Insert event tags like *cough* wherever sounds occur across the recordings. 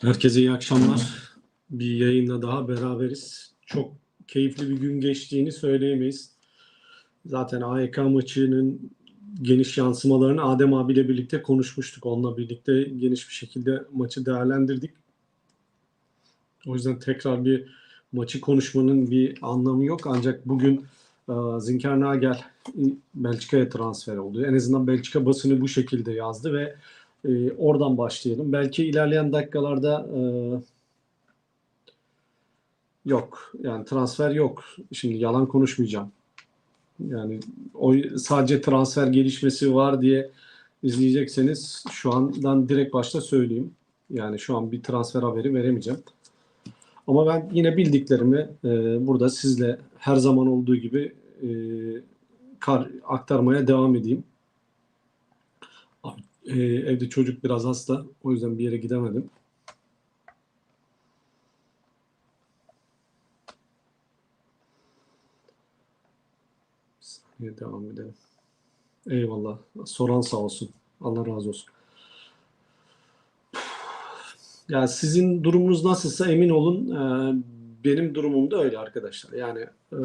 Herkese iyi akşamlar. Bir yayınla daha beraberiz. Çok keyifli bir gün geçtiğini söyleyemeyiz. Zaten AYK maçının geniş yansımalarını Adem abiyle birlikte konuşmuştuk. Onunla birlikte geniş bir şekilde maçı değerlendirdik. O yüzden tekrar bir maçı konuşmanın bir anlamı yok. Ancak bugün e, Zinker Nagel Belçika'ya transfer oldu. En azından Belçika basını bu şekilde yazdı ve e, oradan başlayalım. Belki ilerleyen dakikalarda e, yok. Yani transfer yok. Şimdi yalan konuşmayacağım. Yani o sadece transfer gelişmesi var diye izleyecekseniz şu andan direkt başta söyleyeyim. Yani şu an bir transfer haberi veremeyeceğim. Ama ben yine bildiklerimi e, burada sizle her zaman olduğu gibi e, kar, aktarmaya devam edeyim. E, evde çocuk biraz hasta. O yüzden bir yere gidemedim. Bir saniye devam edelim. Eyvallah. Soran sağ olsun. Allah razı olsun. Ya sizin durumunuz nasılsa emin olun e, benim durumum da öyle arkadaşlar. Yani e,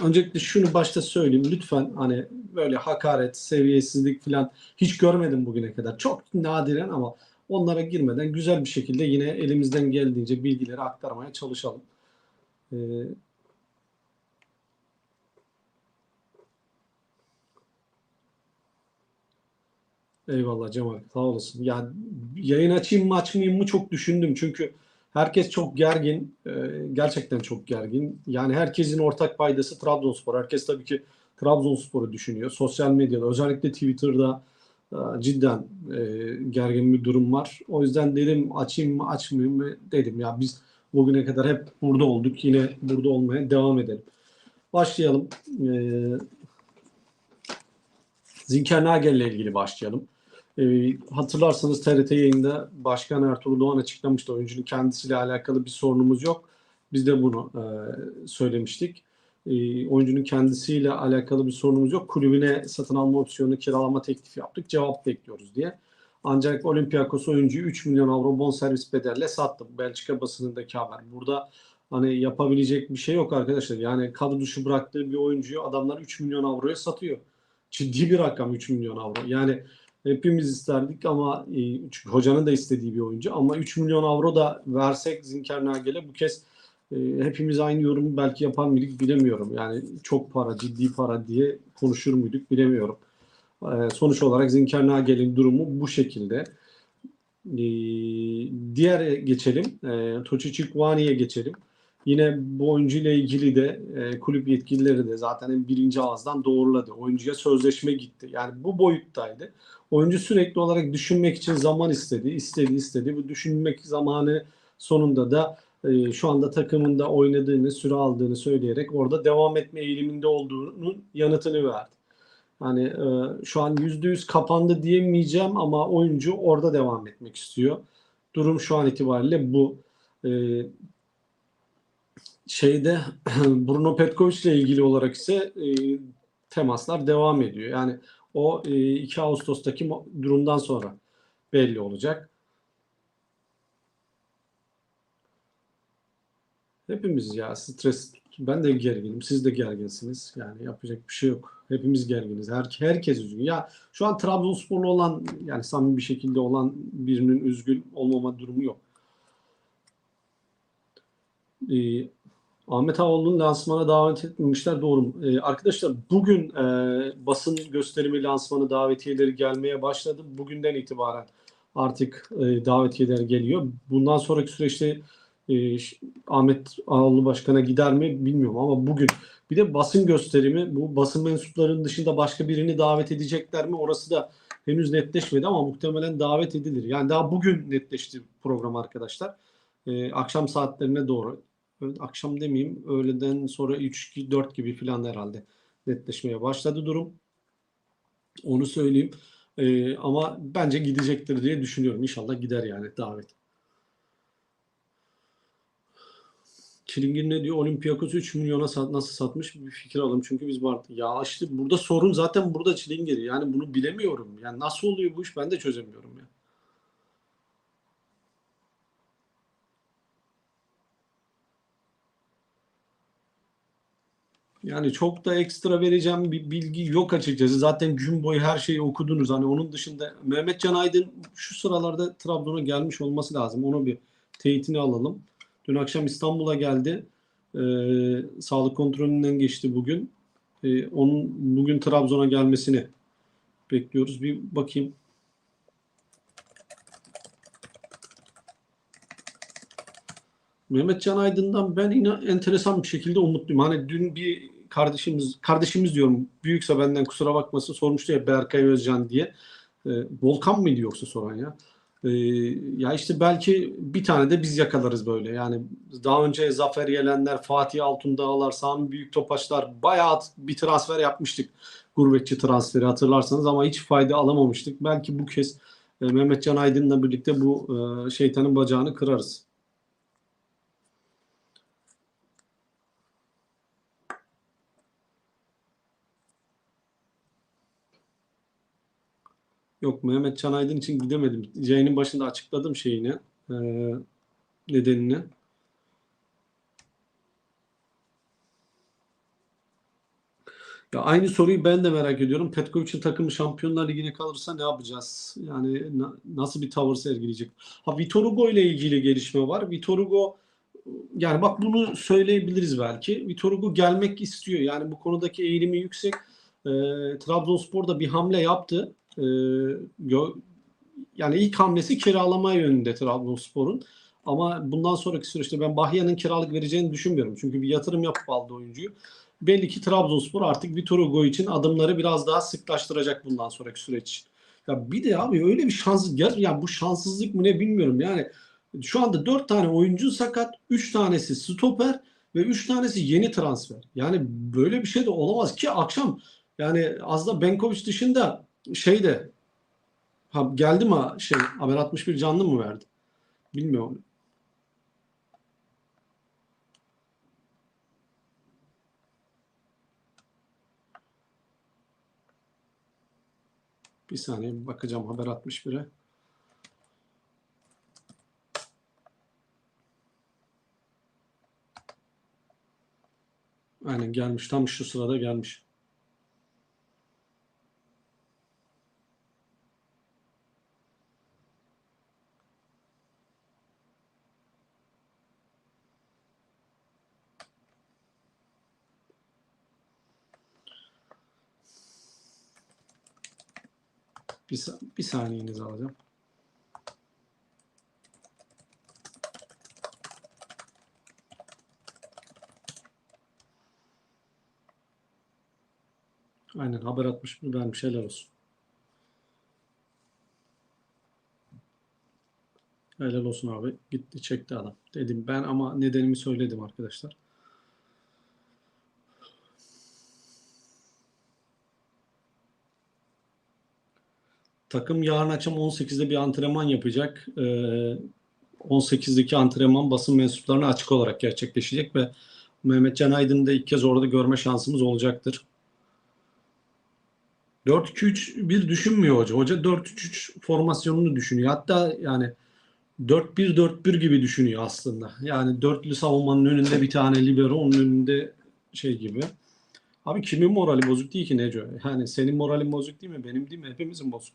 öncelikle şunu başta söyleyeyim lütfen hani böyle hakaret, seviyesizlik falan hiç görmedim bugüne kadar. Çok nadiren ama onlara girmeden güzel bir şekilde yine elimizden geldiğince bilgileri aktarmaya çalışalım. E, Eyvallah Cemal. Sağ olasın. Ya yayın açayım mı açmayayım mı çok düşündüm. Çünkü herkes çok gergin. Ee, gerçekten çok gergin. Yani herkesin ortak paydası Trabzonspor. Herkes tabii ki Trabzonspor'u düşünüyor. Sosyal medyada özellikle Twitter'da e, cidden e, gergin bir durum var. O yüzden dedim açayım mı açmayayım mı dedim. Ya biz bugüne kadar hep burada olduk. Yine burada olmaya devam edelim. Başlayalım. Ee, Zinker Nagel ile ilgili başlayalım. E, hatırlarsanız TRT yayında Başkan Ertuğrul Doğan açıklamıştı. Oyuncunun kendisiyle alakalı bir sorunumuz yok. Biz de bunu e, söylemiştik. E, oyuncunun kendisiyle alakalı bir sorunumuz yok. Kulübüne satın alma opsiyonu kiralama teklifi yaptık. Cevap bekliyoruz diye. Ancak Olympiakos oyuncuyu 3 milyon avro bonservis bedelle sattı. Belçika basınındaki haber. Burada hani yapabilecek bir şey yok arkadaşlar. Yani kadro dışı bıraktığı bir oyuncuyu adamlar 3 milyon avroya satıyor. Ciddi bir rakam 3 milyon avro. Yani hepimiz isterdik ama e, hocanın da istediği bir oyuncu. Ama 3 milyon avro da versek Zinker Nagel'e bu kez e, hepimiz aynı yorumu belki yapar mıydık bilemiyorum. Yani çok para, ciddi para diye konuşur muyduk bilemiyorum. E, sonuç olarak Zinker Nagel'in durumu bu şekilde. E, diğer geçelim. E, Toçi Çikvani'ye geçelim. Yine bu oyuncu ile ilgili de e, kulüp yetkilileri de zaten birinci ağızdan doğruladı. Oyuncuya sözleşme gitti. Yani bu boyuttaydı. Oyuncu sürekli olarak düşünmek için zaman istedi, istedi, istedi. Bu düşünmek zamanı sonunda da e, şu anda takımında oynadığını, süre aldığını söyleyerek orada devam etme eğiliminde olduğunun yanıtını verdi. Yani e, şu an yüzde yüz kapandı diyemeyeceğim ama oyuncu orada devam etmek istiyor. Durum şu an itibariyle bu. E, şeyde *clears throat* Bruno Petkovic ile ilgili olarak ise e, temaslar devam ediyor. Yani o e, 2 Ağustos'taki durumdan sonra belli olacak. Hepimiz ya stres ben de gerginim. Siz de gerginsiniz. Yani yapacak bir şey yok. Hepimiz gerginiz. Her, herkes üzgün. Ya şu an Trabzonsporlu olan yani samimi bir şekilde olan birinin üzgün olmama durumu yok. Ee, Ahmet Ağoğlu'nun lansmana davet etmemişler doğru? Ee, arkadaşlar bugün e, basın gösterimi lansmanı davetiyeleri gelmeye başladı. Bugünden itibaren artık e, davetiyeler geliyor. Bundan sonraki süreçte e, Ahmet Ağoğlu Başkan'a gider mi bilmiyorum ama bugün bir de basın gösterimi bu basın mensuplarının dışında başka birini davet edecekler mi orası da henüz netleşmedi ama muhtemelen davet edilir. Yani daha bugün netleşti program arkadaşlar. E, akşam saatlerine doğru akşam demeyeyim öğleden sonra 3-4 gibi falan herhalde netleşmeye başladı durum. Onu söyleyeyim. Ee, ama bence gidecektir diye düşünüyorum. İnşallah gider yani davet. Çilingir ne diyor? Olympiakos 3 milyona sat, nasıl satmış bir fikir alalım. Çünkü biz vardı. Ya işte burada sorun zaten burada Çilingir. Yani bunu bilemiyorum. Yani nasıl oluyor bu iş ben de çözemiyorum ya. Yani çok da ekstra vereceğim bir bilgi yok açıkçası. Zaten gün boyu her şeyi okudunuz. Hani onun dışında Mehmet Can Aydın şu sıralarda Trabzon'a gelmiş olması lazım. Onu bir teyitini alalım. Dün akşam İstanbul'a geldi. Ee, sağlık kontrolünden geçti bugün. Ee, onun bugün Trabzon'a gelmesini bekliyoruz. Bir bakayım. Mehmet Can Aydın'dan ben yine enteresan bir şekilde umutluyum. Hani dün bir kardeşimiz, kardeşimiz diyorum büyükse benden kusura bakmasın sormuştu ya Berkay Özcan diye. Ee, Volkan mıydı yoksa soran ya? Ee, ya işte belki bir tane de biz yakalarız böyle. Yani daha önce Zafer Yelenler, Fatih Altundağlar, Sami Büyük Topaçlar bayağı bir transfer yapmıştık. Gurbetçi transferi hatırlarsanız ama hiç fayda alamamıştık. Belki bu kez e, Mehmet Can Aydın'la birlikte bu e, şeytanın bacağını kırarız. Yok Mehmet Can Aydın için gidemedim. Yayının başında açıkladım şeyini. E, nedenini. Ya aynı soruyu ben de merak ediyorum. Petkovic'in takımı Şampiyonlar Ligi'ne kalırsa ne yapacağız? Yani na- nasıl bir tavır sergileyecek? Ha Vitor Hugo ile ilgili gelişme var. Vitor Hugo yani bak bunu söyleyebiliriz belki. Vitor Hugo gelmek istiyor. Yani bu konudaki eğilimi yüksek. E, Trabzonspor da bir hamle yaptı. E, yani ilk hamlesi kiralama yönünde Trabzonspor'un. Ama bundan sonraki süreçte ben Bahya'nın kiralık vereceğini düşünmüyorum. Çünkü bir yatırım yapıp aldı oyuncuyu. Belli ki Trabzonspor artık Vitor Hugo için adımları biraz daha sıklaştıracak bundan sonraki süreç için. Ya bir de abi öyle bir şans ya yani bu şanssızlık mı ne bilmiyorum. Yani şu anda 4 tane oyuncu sakat, 3 tanesi stoper ve 3 tanesi yeni transfer. Yani böyle bir şey de olamaz ki akşam yani az da Benkovic dışında şey de ha, geldi mi şey Haber 61 canlı mı verdi? Bilmiyorum. Bir saniye bakacağım Haber 61'e. Aynen gelmiş. Tam şu sırada gelmiş. Bir, bir saniyenizi alacağım. Aynen haber atmış mı vermiş helal olsun. Helal olsun abi. Gitti çekti adam. Dedim ben ama nedenimi söyledim arkadaşlar. Takım yarın akşam 18'de bir antrenman yapacak. Ee, 18'deki antrenman basın mensuplarına açık olarak gerçekleşecek ve Mehmet Can Aydın'ı da ilk kez orada görme şansımız olacaktır. 4-2-3-1 düşünmüyor hoca. Hoca 4-3-3 formasyonunu düşünüyor. Hatta yani 4-1-4-1 gibi düşünüyor aslında. Yani dörtlü savunmanın önünde bir tane libero, onun önünde şey gibi. Abi kimin morali bozuk değil ki Neco? Yani senin moralin bozuk değil mi? Benim değil mi? Hepimizin bozuk.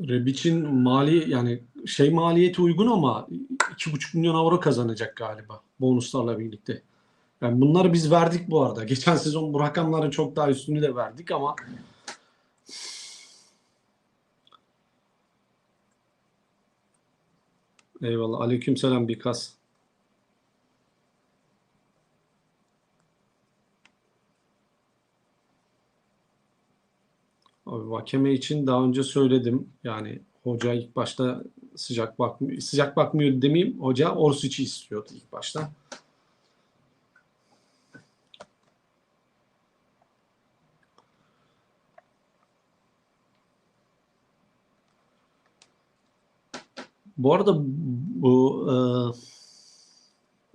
Rebic'in mali yani şey maliyeti uygun ama 2,5 milyon avro kazanacak galiba bonuslarla birlikte. Yani bunları biz verdik bu arada. *laughs* Geçen sezon bu rakamların çok daha üstünü de verdik ama Eyvallah. Aleykümselam Bikas. Abi Vakeme için daha önce söyledim. Yani hoca ilk başta sıcak bakmıyor. Sıcak bakmıyor demeyeyim. Hoca Orsic'i istiyordu ilk başta. Bu arada bu e,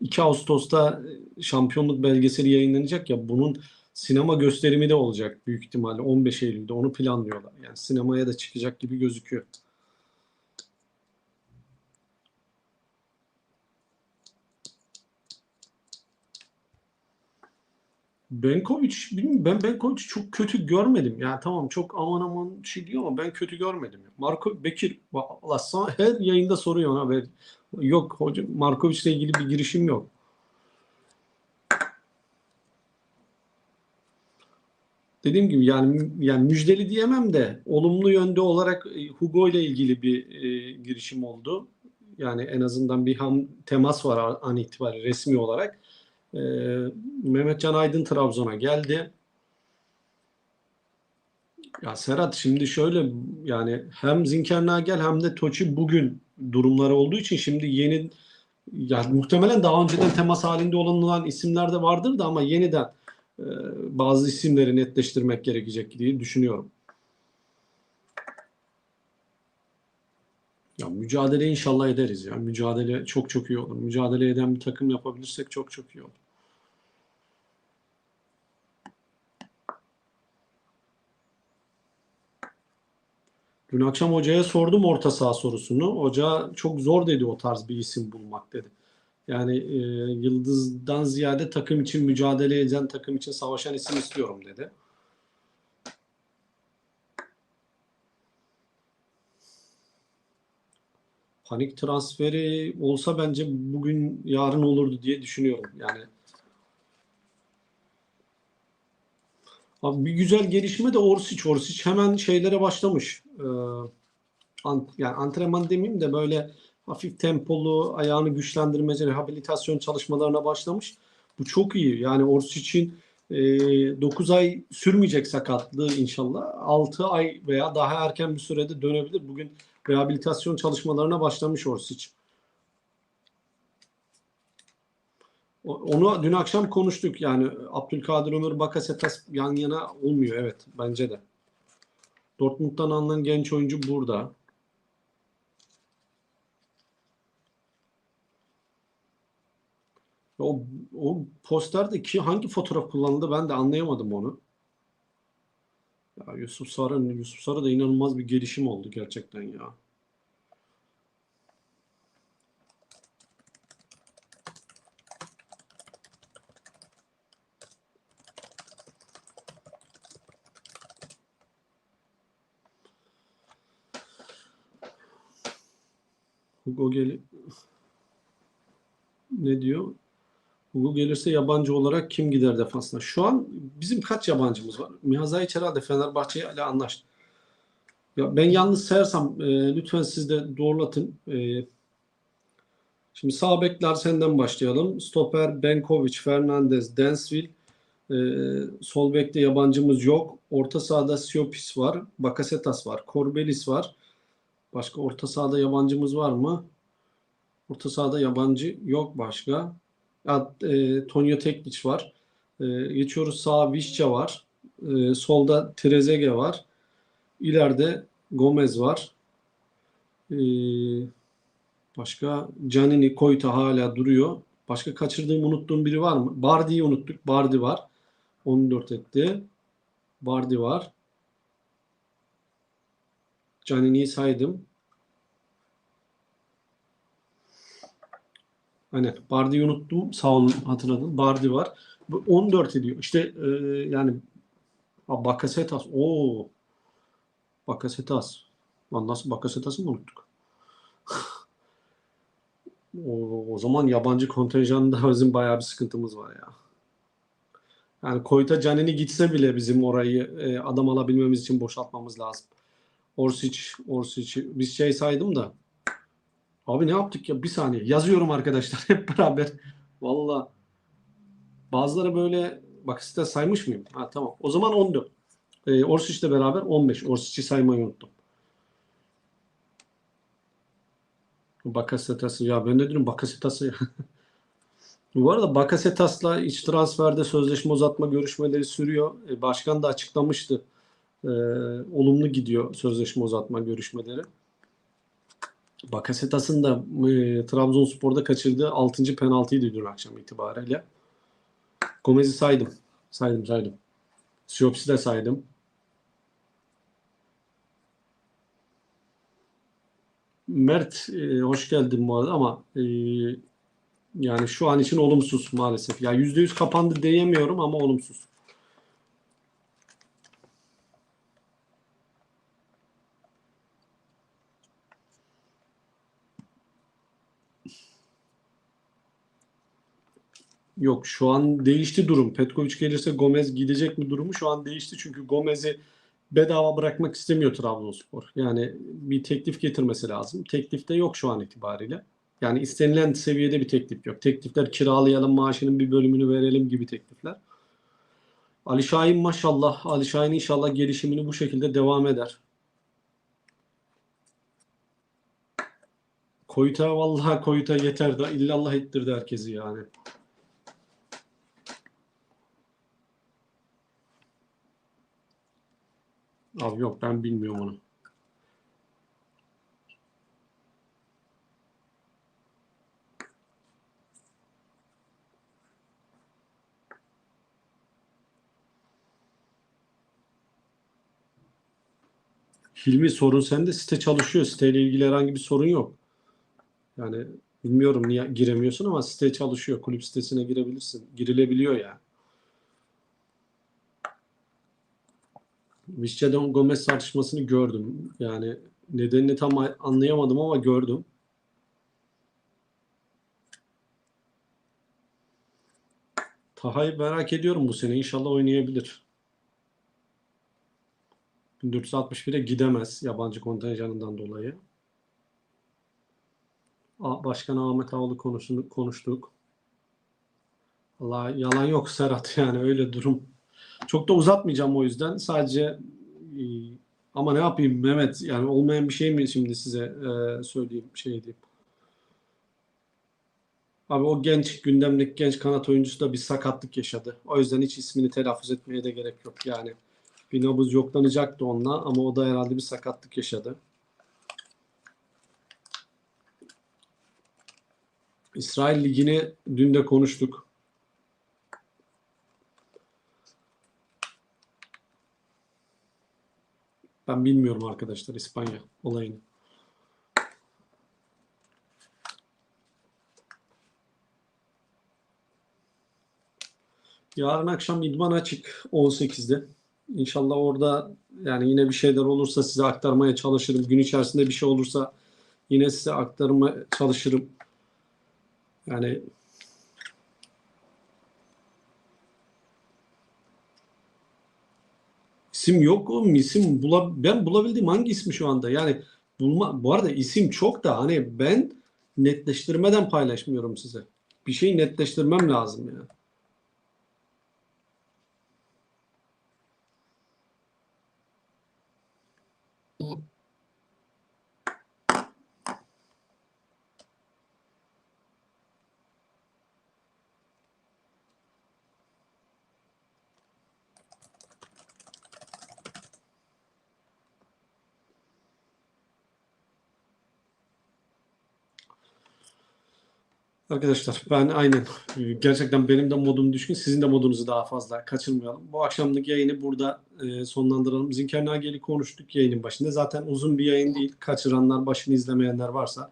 2 Ağustos'ta şampiyonluk belgeseli yayınlanacak ya bunun sinema gösterimi de olacak büyük ihtimalle 15 Eylül'de onu planlıyorlar. Yani sinemaya da çıkacak gibi gözüküyor. Benkovic, bilmiyorum ben Benkovic'i çok kötü görmedim. Yani tamam çok aman aman şey diyor ama ben kötü görmedim. Marco Bekir valla sana her yayında soruyor ona ve yok hocam Markovic'le ilgili bir girişim yok. Dediğim gibi yani yani müjdeli diyemem de olumlu yönde olarak e, Hugo ile ilgili bir e, girişim oldu. Yani en azından bir ham temas var an itibariyle resmi olarak. Ee, Mehmetcan Aydın Trabzon'a geldi. Ya Serhat şimdi şöyle yani hem Zinkernagel hem de Toçi bugün durumları olduğu için şimdi yeni yani muhtemelen daha önceden temas halinde olunan isimler de vardır da ama yeniden e, bazı isimleri netleştirmek gerekecek diye düşünüyorum. Ya mücadele inşallah ederiz ya. Mücadele çok çok iyi olur. Mücadele eden bir takım yapabilirsek çok çok iyi olur. Dün akşam hocaya sordum orta saha sorusunu. Hoca çok zor dedi o tarz bir isim bulmak dedi. Yani e, Yıldız'dan ziyade takım için mücadele eden, takım için savaşan isim istiyorum dedi. Panik transferi olsa bence bugün yarın olurdu diye düşünüyorum. Yani Abi bir güzel gelişme de Orsic. Orsic hemen şeylere başlamış. Ee, an, yani antrenman demeyeyim de böyle hafif tempolu, ayağını güçlendirmece, rehabilitasyon çalışmalarına başlamış. Bu çok iyi. Yani Orsic'in e, 9 ay sürmeyecek sakatlığı inşallah. 6 ay veya daha erken bir sürede dönebilir. Bugün rehabilitasyon çalışmalarına başlamış Orsic. Onu dün akşam konuştuk yani Abdülkadir Ömür Bakasetas yan yana olmuyor evet bence de. Dortmund'dan alınan genç oyuncu burada. O, o posterde ki hangi fotoğraf kullanıldı ben de anlayamadım onu. Ya Yusuf Sarı, Yusuf Sarı da inanılmaz bir gelişim oldu gerçekten ya. Gel ne diyor? Hugo gelirse yabancı olarak kim gider defansına? Şu an bizim kaç yabancımız var? Mihazayic herhalde Fenerbahçe ile anlaştı. Ya ben yalnız sayarsam e, lütfen siz de doğrulatın. E, şimdi sağ bekler senden başlayalım. Stoper Benkovic, Fernandez, Densville. E, sol bekte yabancımız yok. Orta sahada Siopis var. Bakasetas var. Korbelis var. Başka orta sahada yabancımız var mı? Orta sahada yabancı yok başka. Ya, e, Tonyo Tekliç var. E, geçiyoruz sağa Vişça var. E, solda Trezege var. İleride Gomez var. E, başka Canini Koyta hala duruyor. Başka kaçırdığım unuttuğum biri var mı? Bardi'yi unuttuk. Bardi var. 14 etti. Bardi var. Canini'yi saydım. Hani Bardi'yi unuttum. Sağ olun hatırladım. Bardi var. Bu 14 ediyor. İşte e, yani Bakasetas. Oo. Bakasetas. Lan nasıl Bakasetas'ı mı unuttuk? *laughs* o, o zaman yabancı kontenjanında *laughs* bizim bayağı bir sıkıntımız var ya. Yani Koyta Canini gitse bile bizim orayı e, adam alabilmemiz için boşaltmamız lazım. Orsic, Orsic. Biz şey saydım da. Abi ne yaptık ya? Bir saniye. Yazıyorum arkadaşlar *laughs* hep beraber. Valla. Bazıları böyle bak size saymış mıyım? Ha tamam. O zaman 14. Ee, Orsic'le beraber 15. Orsic'i saymayı unuttum. Bakasetas'ı ya ben ne diyorum Bakasetas'ı. *laughs* Bu arada Bakasetas'la iç transferde sözleşme uzatma görüşmeleri sürüyor. E, başkan da açıklamıştı. E, olumlu gidiyor sözleşme uzatma görüşmeleri. Bakasetas'ın da e, Trabzonspor'da kaçırdığı 6. penaltıydı dün akşam itibariyle. Gomez'i saydım. Saydım saydım. Siopsi de saydım. Mert e, hoş geldin bu arada ama e, yani şu an için olumsuz maalesef. Ya %100 kapandı diyemiyorum ama olumsuz. Yok şu an değişti durum. Petkovic gelirse Gomez gidecek mi durumu şu an değişti. Çünkü Gomez'i bedava bırakmak istemiyor Trabzonspor. Yani bir teklif getirmesi lazım. Teklif de yok şu an itibariyle. Yani istenilen seviyede bir teklif yok. Teklifler kiralayalım maaşının bir bölümünü verelim gibi teklifler. Ali Şahin maşallah. Ali Şahin inşallah gelişimini bu şekilde devam eder. Koyta vallahi Koyta yeter de illallah ettirdi herkesi yani. Abi yok ben bilmiyorum onu. Hilmi sorun sende site çalışıyor. Siteyle ilgili herhangi bir sorun yok. Yani bilmiyorum niye giremiyorsun ama site çalışıyor. Kulüp sitesine girebilirsin. Girilebiliyor yani. Vişça'dan Gomez tartışmasını gördüm. Yani nedenini tam anlayamadım ama gördüm. Taha'yı merak ediyorum bu sene. İnşallah oynayabilir. 1461'e gidemez yabancı kontenjanından dolayı. Başkan Ahmet Ağalı konusunu konuştuk. Allah yalan yok Serhat *laughs* yani öyle durum. Çok da uzatmayacağım o yüzden. Sadece e, ama ne yapayım Mehmet yani olmayan bir şey mi şimdi size e, söyleyeyim şey diyeyim. Abi o genç gündemdeki genç kanat oyuncusu da bir sakatlık yaşadı. O yüzden hiç ismini telaffuz etmeye de gerek yok. Yani bir nabız yoklanacaktı onunla ama o da herhalde bir sakatlık yaşadı. İsrail Ligi'ni dün de konuştuk. Ben bilmiyorum arkadaşlar İspanya olayını. Yarın akşam idman açık 18'de. İnşallah orada yani yine bir şeyler olursa size aktarmaya çalışırım. Gün içerisinde bir şey olursa yine size aktarmaya çalışırım. Yani isim yok oğlum isim bula, ben bulabildiğim hangi ismi şu anda yani bulma bu arada isim çok da hani ben netleştirmeden paylaşmıyorum size. Bir şeyi netleştirmem lazım yani. Arkadaşlar ben aynen gerçekten benim de modum düşkün. Sizin de modunuzu daha fazla kaçırmayalım. Bu akşamlık yayını burada e, sonlandıralım. Zinker Nagel'i konuştuk yayının başında. Zaten uzun bir yayın değil. Kaçıranlar, başını izlemeyenler varsa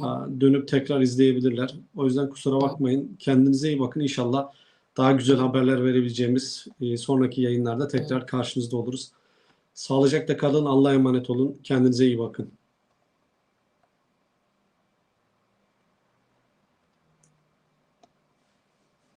a, dönüp tekrar izleyebilirler. O yüzden kusura bakmayın. Kendinize iyi bakın. İnşallah daha güzel haberler verebileceğimiz e, sonraki yayınlarda tekrar karşınızda oluruz. Sağlıcakla kalın. Allah'a emanet olun. Kendinize iyi bakın.